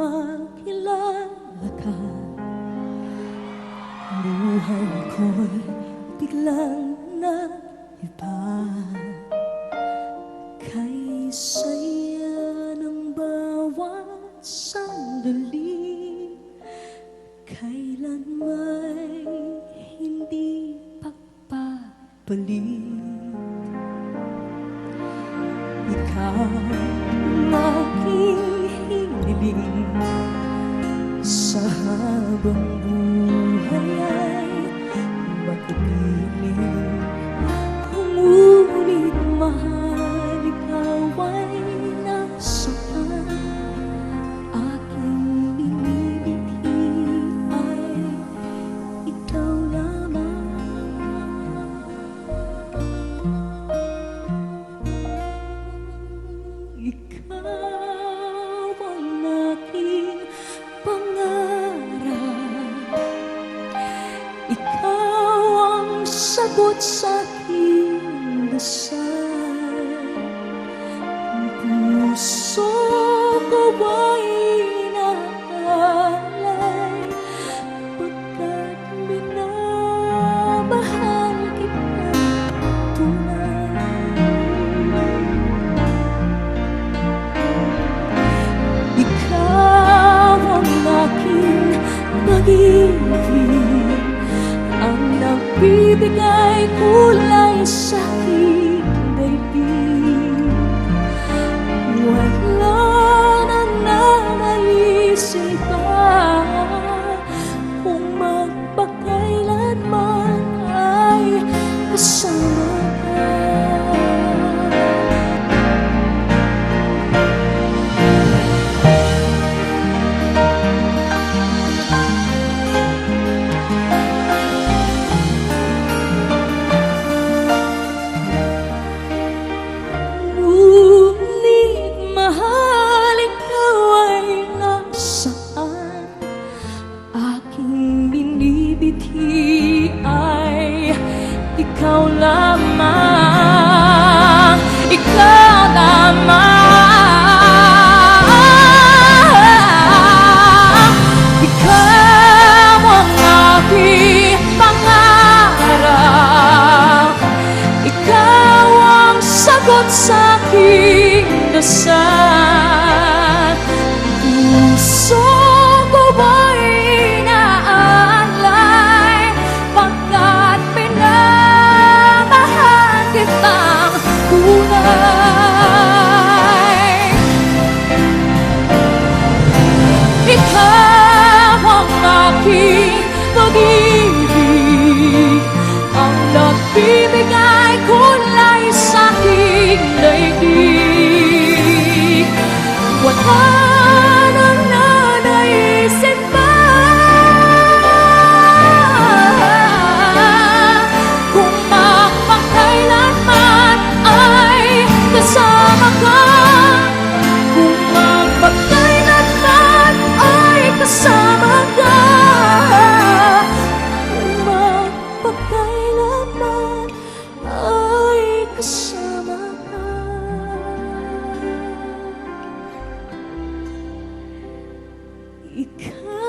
makilala ka. Buhay ako'y biglang nag-iba Kaysaya ng bawat sandali. Kailan may hindi pagpapalit Ikaw ang aking hiniling Sa habang buhay ay sagot sa aking dasal Puso ko ay nagbibigay kulay sa Ikaw lamang Ikaw ang aking pangarap. Ikaw ang sagot sa aking dasal い。离开。